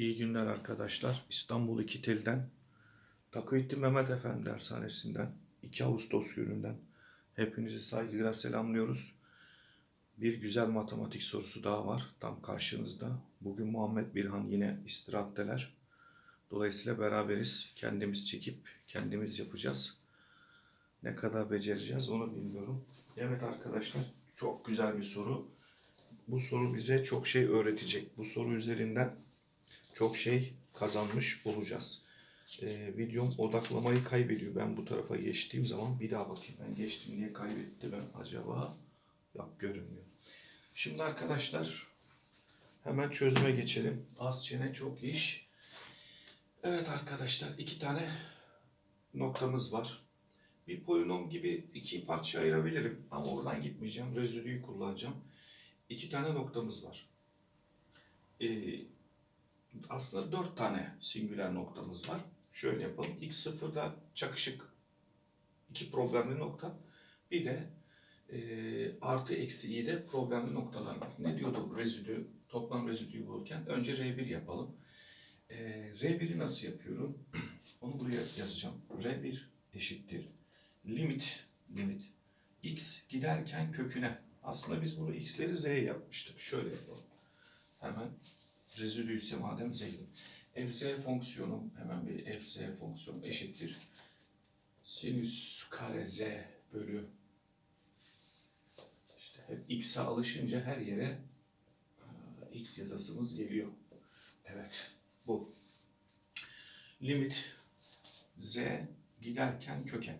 İyi günler arkadaşlar. İstanbul İkitel'den Takıyettin Mehmet Efendi Dershanesi'nden 2 Ağustos gününden hepinizi saygıyla selamlıyoruz. Bir güzel matematik sorusu daha var tam karşınızda. Bugün Muhammed Birhan yine istirahatteler. Dolayısıyla beraberiz. Kendimiz çekip kendimiz yapacağız. Ne kadar becereceğiz onu bilmiyorum. Evet arkadaşlar çok güzel bir soru. Bu soru bize çok şey öğretecek. Bu soru üzerinden çok şey kazanmış olacağız. Ee, videom odaklamayı kaybediyor. Ben bu tarafa geçtiğim zaman bir daha bakayım. Ben geçtim niye kaybetti ben acaba? Yok görünmüyor. Şimdi arkadaşlar hemen çözüme geçelim. Az çene çok iş. Evet arkadaşlar iki tane noktamız var. Bir polinom gibi iki parça ayırabilirim ama oradan gitmeyeceğim. Rezidüyü kullanacağım. İki tane noktamız var. Ee, aslında dört tane singüler noktamız var. Şöyle yapalım. X0'da çakışık iki problemli nokta. Bir de e, artı eksi i'de problemli noktalar var. Ne diyorduk rezidü, toplam rezidüyü bulurken? Önce R1 yapalım. E, R1'i nasıl yapıyorum? Onu buraya yazacağım. R1 eşittir. Limit, limit. X giderken köküne. Aslında biz bunu x'leri z'ye yapmıştık. Şöyle yapalım. Hemen rezidü ise madem z'ydi. fz fonksiyonum hemen bir fz fonksiyonu eşittir. Sinüs kare z bölü işte hep x'e alışınca her yere e, x yazısımız geliyor. Evet bu. Limit z giderken köken.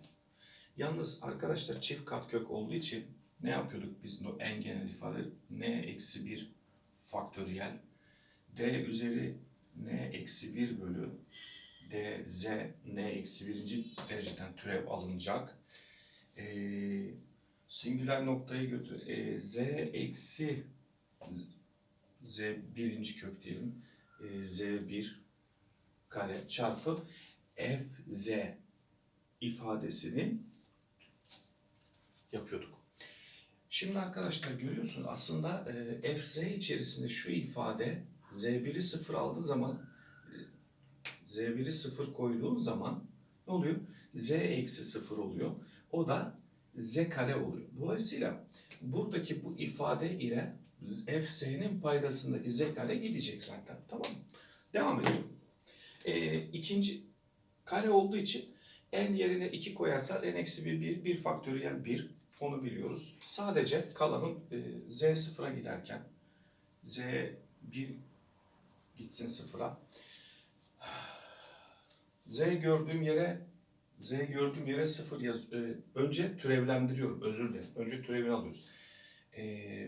Yalnız arkadaşlar çift kat kök olduğu için ne yapıyorduk biz o en genel ifade? n eksi 1 faktöriyel d üzeri n eksi 1 bölü d z n eksi birinci dereceden türev alınacak. Ee, singüler noktayı götür. Ee, z eksi z, birinci kök diyelim. Ee, z 1 kare çarpı f z ifadesini yapıyorduk. Şimdi arkadaşlar görüyorsun aslında e, fz içerisinde şu ifade z1'i 0 aldığı zaman e, z1'i 0 koyduğun zaman ne oluyor? z eksi 0 oluyor. O da z kare oluyor. Dolayısıyla buradaki bu ifade ile fz'nin paydasındaki z kare gidecek zaten. Tamam mı? Devam edelim. E, ikinci kare olduğu için n yerine 2 koyarsan n eksi 1, 1, 1 faktöriyel 1 onu biliyoruz. Sadece kalanın e, z sıfıra giderken z 1 gitsin sıfıra. Z gördüğüm yere Z gördüğüm yere sıfır yaz. e, önce türevlendiriyorum. Özür dilerim. Önce türevini alıyoruz. E,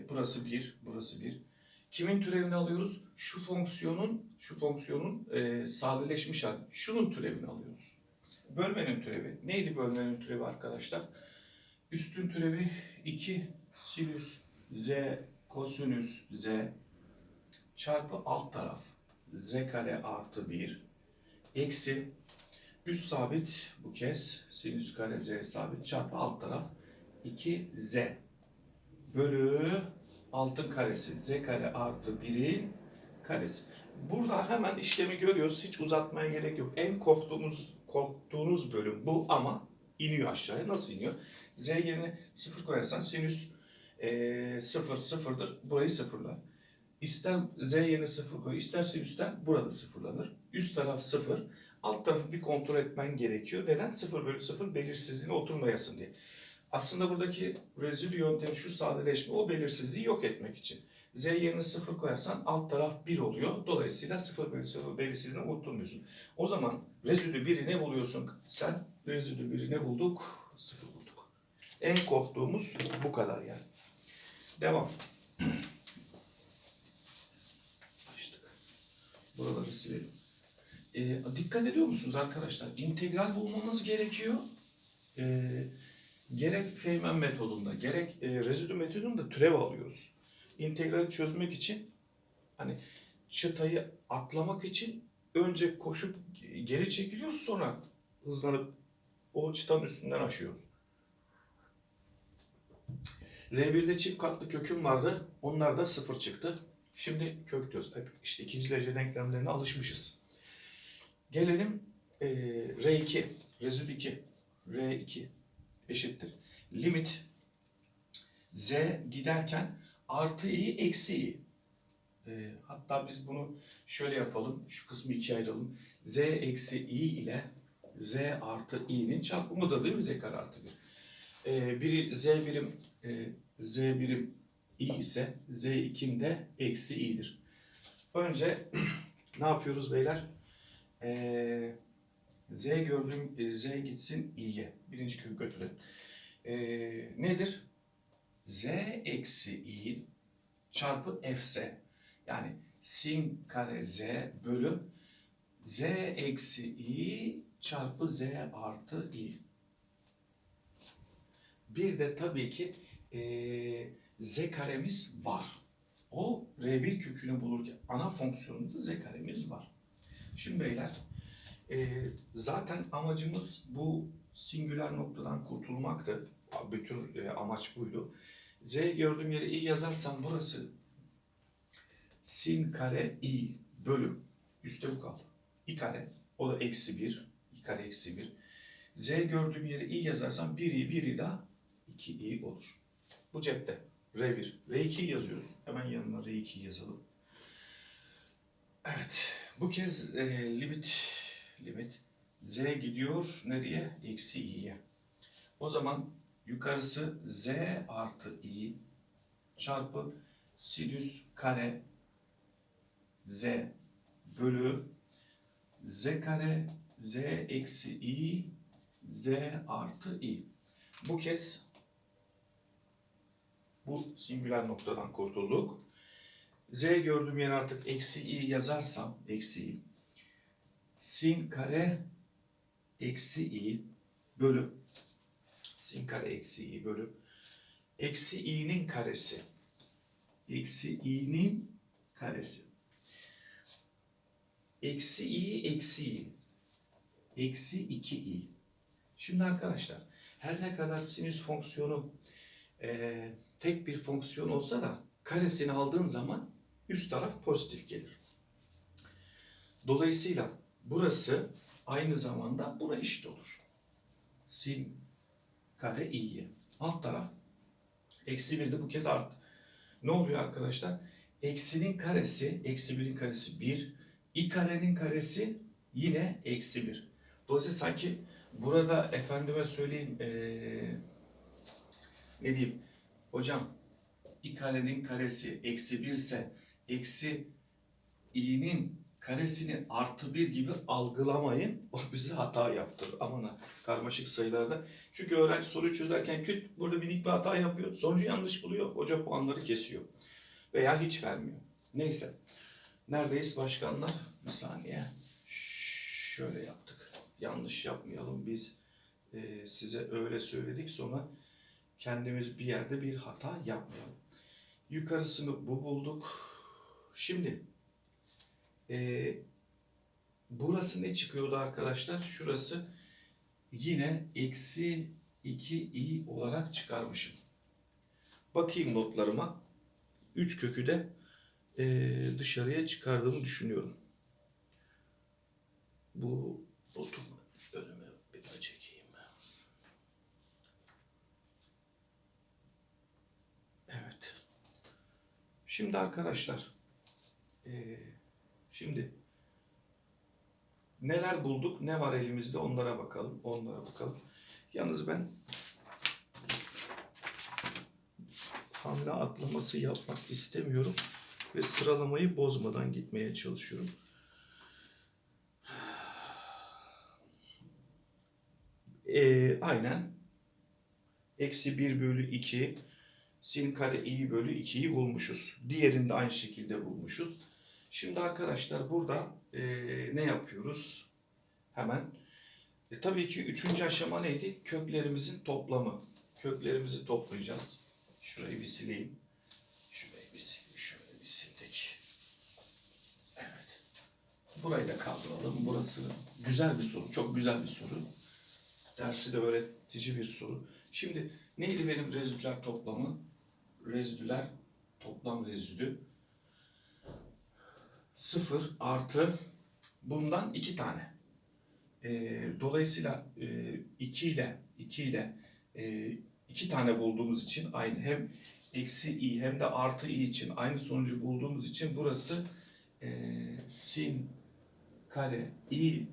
burası 1, burası 1. Kimin türevini alıyoruz? Şu fonksiyonun, şu fonksiyonun e, sadeleşmiş hali. Şunun türevini alıyoruz. Bölmenin türevi. Neydi bölmenin türevi arkadaşlar? Üstün türevi 2 sinüs z kosinüs z çarpı alt taraf z kare artı 1 eksi üst sabit bu kez sinüs kare z sabit çarpı alt taraf 2z bölü altın karesi z kare artı 1'in karesi. Burada hemen işlemi görüyoruz. Hiç uzatmaya gerek yok. En korktuğumuz korktuğunuz bölüm bu ama iniyor aşağıya. Nasıl iniyor? Z yerine 0 koyarsan sinüs e, 0 sıfırdır. Burayı sıfırlar. İster z yerine 0 koy, ister sinüsten burada sıfırlanır. Üst taraf 0. Alt tarafı bir kontrol etmen gerekiyor. Neden? 0 bölü 0 belirsizliğine oturmayasın diye. Aslında buradaki rezidü yöntemi şu sadeleşme, o belirsizliği yok etmek için. Z yerine 0 koyarsan alt taraf 1 oluyor. Dolayısıyla 0 bölü 0 belirsizliğine oturmuyorsun. O zaman rezidü 1'i ne buluyorsun? Sen rezidü 1'i ne bulduk? 0 bulduk. En korktuğumuz bu kadar yani. Devam. Buraları silelim. Ee, dikkat ediyor musunuz arkadaşlar? İntegral bulmamız gerekiyor. Ee, gerek Feynman metodunda, gerek e, rezidü metodunda türev alıyoruz. İntegrali çözmek için hani çıtayı atlamak için önce koşup geri çekiliyoruz sonra hızlanıp o çıtanın üstünden aşıyoruz. R1'de çift katlı köküm vardı. Onlar da sıfır çıktı. Şimdi kök diyoruz. Hep işte ikinci derece denklemlerine alışmışız. Gelelim e, R2, rezid 2, R2 eşittir. Limit Z giderken artı i eksi i. E, hatta biz bunu şöyle yapalım. Şu kısmı ikiye ayıralım. Z eksi i ile Z artı i'nin çarpımıdır değil mi? Z kare artı 1. E, biri Z birim e, Z birim i ise Z ikim de eksi i'dir. Önce ne yapıyoruz beyler? E, Z gördüğüm e, Z gitsin i'ye. Birinci kökü götürelim. E, nedir? Z eksi i çarpı fs. Yani sin kare z bölü z eksi i çarpı z artı i. Bir de tabii ki eee, z karemiz var. O R1 kökünü bulurken ana fonksiyonumuzda z karemiz var. Şimdi beyler eee, zaten amacımız bu singüler noktadan kurtulmaktı. Bütün e, amaç buydu. Z gördüğüm yere i yazarsam burası sin kare i bölü üstte bu kaldı. i kare o da eksi 1. i kare eksi 1. Z gördüğüm yere i yazarsam 1 i 1 i daha 2 i olur. Bu cepte. R1. R2 yazıyoruz. Hemen yanına R2 yazalım. Evet. Bu kez e, limit limit Z gidiyor nereye? Eksi i'ye. O zaman yukarısı Z artı i çarpı sinüs kare z bölü z kare z eksi i z artı i. Bu kez bu singüler noktadan kurtulduk. Z gördüğüm yere artık eksi i yazarsam eksi i sin kare eksi i bölü sin kare eksi i bölü eksi i'nin karesi eksi i'nin karesi eksi i eksi i eksi 2i. Şimdi arkadaşlar her ne kadar sinüs fonksiyonu eee, tek bir fonksiyon olsa da karesini aldığın zaman üst taraf pozitif gelir. Dolayısıyla burası aynı zamanda buna eşit olur. Sin kare i'ye. Alt taraf eksi bir de bu kez art. Ne oluyor arkadaşlar? Eksinin karesi, eksi birin karesi 1. i karenin karesi yine eksi 1. Dolayısıyla sanki burada efendime söyleyeyim eee, ne diyeyim hocam i karenin karesi eksi 1 ise eksi i'nin karesini artı 1 gibi algılamayın. O bize hata yaptırır. Aman ha karmaşık sayılarda. Çünkü öğrenci soruyu çözerken küt burada minik bir hata yapıyor. Sonucu yanlış buluyor. Hoca puanları kesiyor. Veya hiç vermiyor. Neyse. Neredeyiz başkanlar? Bir saniye. Şöyle yaptık. Yanlış yapmayalım. Biz e, size öyle söyledik sonra kendimiz bir yerde bir hata yapmayalım. Yukarısını bu bulduk. Şimdi e, burası ne çıkıyordu arkadaşlar? Şurası yine eksi 2i olarak çıkarmışım. Bakayım notlarıma. 3 kökü de e, dışarıya çıkardığımı düşünüyorum. Bu notumu önüme bir daha çekeyim. Evet. Şimdi arkadaşlar e, şimdi neler bulduk, ne var elimizde onlara bakalım, onlara bakalım. Yalnız ben hamle atlaması yapmak istemiyorum ve sıralamayı bozmadan gitmeye çalışıyorum. Ee, aynen eksi 1 bölü 2 sin kare i bölü 2'yi bulmuşuz. Diğerini de aynı şekilde bulmuşuz. Şimdi arkadaşlar burada eee, ne yapıyoruz? Hemen. E, tabii ki üçüncü aşama neydi? Köklerimizin toplamı. Köklerimizi toplayacağız. Şurayı bir sileyim. Şurayı bir sileyim. Şöyle bir sildik. Evet. Burayı da kaldıralım. Burası güzel bir soru. Çok güzel bir soru. Dersi de öğretici bir soru. Şimdi neydi benim rezüdüler toplamı? Rezüdüler toplam rezüdü. 0 artı bundan 2 tane. Ee, dolayısıyla 2 ile 2 ile 2 tane bulduğumuz için aynı hem eksi i hem de artı i için aynı sonucu bulduğumuz için burası e, sin kare i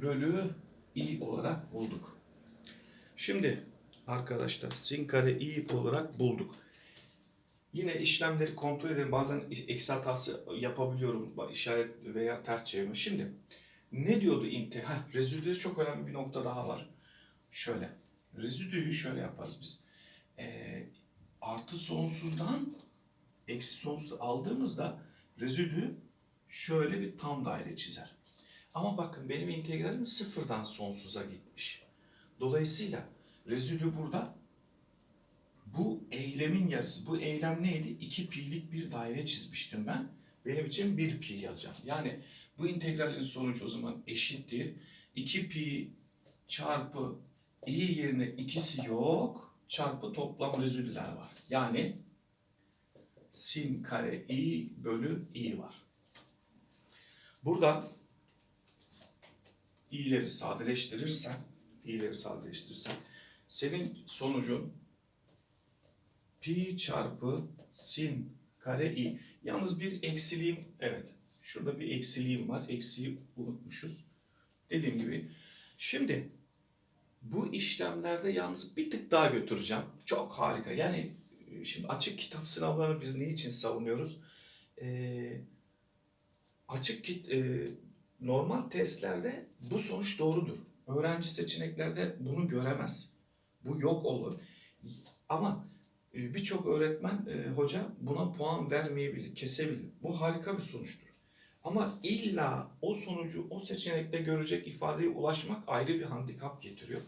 bölü i olarak bulduk. Şimdi arkadaşlar sin kare i olarak bulduk. Yine işlemleri kontrol edelim. Bazen eksi hatası yapabiliyorum. işaret veya ters çevirme. Şimdi ne diyordu inte? Heh, rezidüde çok önemli bir nokta daha var. Şöyle. Rezidüyü şöyle yaparız biz. Ee, artı sonsuzdan eksi sonsuz aldığımızda rezidü şöyle bir tam daire çizer. Ama bakın benim integralim sıfırdan sonsuza gitmiş. Dolayısıyla rezidü burada bu eylemin yarısı. Bu eylem neydi? 2 pi'lik bir daire çizmiştim ben. Benim için 1 pi yazacağım. Yani bu integralin sonucu o zaman eşittir. 2 pi çarpı i yerine ikisi yok. Çarpı toplam rezidüler var. Yani sin kare i bölü i var. Buradan i'leri sadeleştirirsen, i'leri sadeleştirirsen senin sonucun pi çarpı sin kare i. Yalnız bir eksiliğim, evet şurada bir eksiliğim var. Eksiği unutmuşuz. Dediğim gibi. Şimdi bu işlemlerde yalnız bir tık daha götüreceğim. Çok harika. Yani e, şimdi açık kitap sınavlarını biz niçin savunuyoruz? Ee, açık kit, e, normal testlerde bu sonuç doğrudur. Öğrenci seçeneklerde bunu göremez. Bu yok olur. Ama e, birçok öğretmen, e, hoca buna puan vermeyebilir, kesebilir. Bu harika bir sonuçtur. Ama illa o sonucu o seçenekte görecek ifadeye ulaşmak ayrı bir handikap getiriyor.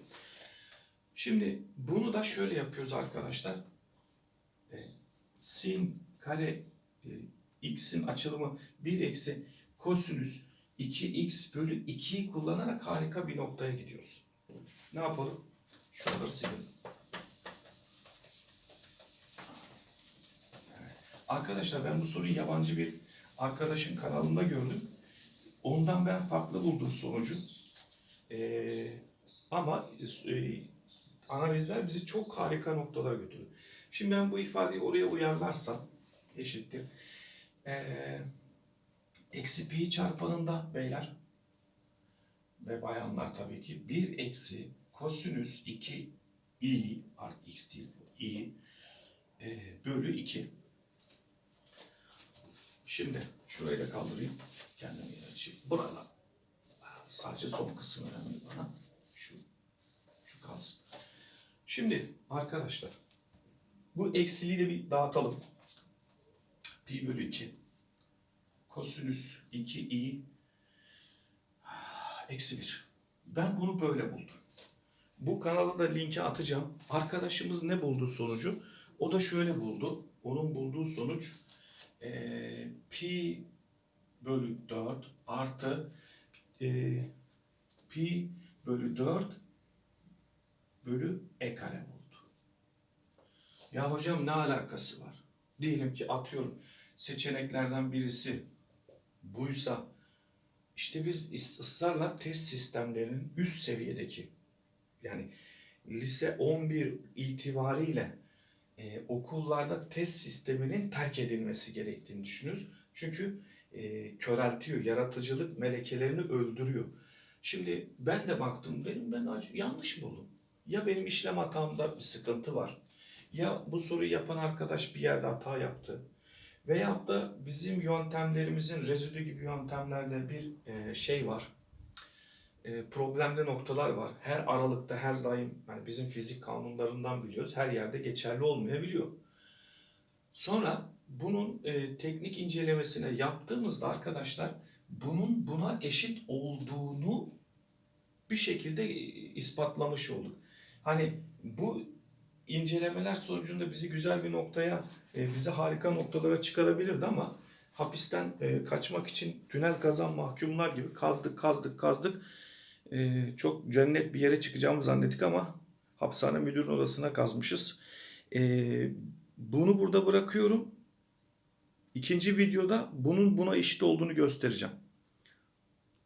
Şimdi bunu da şöyle yapıyoruz arkadaşlar. E, sin kare x'in açılımı 1 eksi kosinüs 2x bölü 2'yi kullanarak harika bir noktaya gidiyoruz. Ne yapalım? Şuraları silelim. Arkadaşlar ben bu soruyu yabancı bir arkadaşın kanalında gördüm. Ondan ben farklı buldum sonucu. Ee, ama e, analizler bizi çok harika noktalara götürür. Şimdi ben bu ifadeyi oraya uyarlarsam eşittir. Ee, eksi pi çarpanında beyler ve bayanlar tabii ki 1 eksi kosinüs 2 i artı x değil i e, bölü 2 Şimdi şurayı da kaldırayım. Kendimi yine açayım. Burada. Sadece son kısım önemli bana. Şu, şu kalsın. Şimdi arkadaşlar bu eksiliği de bir dağıtalım. Pi bölü 2 kosinüs 2i eksi 1. Ben bunu böyle buldum. Bu kanala da linki atacağım. Arkadaşımız ne buldu sonucu? O da şöyle buldu. Onun bulduğu sonuç e, pi bölü 4 artı e, pi bölü 4 bölü e kare buldu. Ya hocam ne alakası var? Diyelim ki atıyorum seçeneklerden birisi buysa işte biz ısrarla test sistemlerinin üst seviyedeki yani lise 11 itibariyle e, okullarda test sisteminin terk edilmesi gerektiğini düşünüyoruz. Çünkü e, köreltiyor, yaratıcılık melekelerini öldürüyor. Şimdi ben de baktım, dedim ben yanlış buldum. Ya benim işlem hatamda bir sıkıntı var. Ya bu soruyu yapan arkadaş bir yerde hata yaptı. Veyahut da bizim yöntemlerimizin rezidü gibi yöntemlerde bir e, şey var e, problemli noktalar var. Her aralıkta her daim yani bizim fizik kanunlarından biliyoruz. Her yerde geçerli olmayabiliyor. Sonra bunun e, teknik incelemesine yaptığımızda arkadaşlar bunun buna eşit olduğunu bir şekilde e, ispatlamış olduk. Hani bu incelemeler sonucunda bizi güzel bir noktaya, e, bizi harika noktalara çıkarabilirdi ama hapisten e, kaçmak için tünel kazan mahkumlar gibi kazdık, kazdık, kazdık e, çok cennet bir yere çıkacağımı zannettik ama hapishane müdürün odasına kazmışız. E, bunu burada bırakıyorum. İkinci videoda bunun buna eşit olduğunu göstereceğim.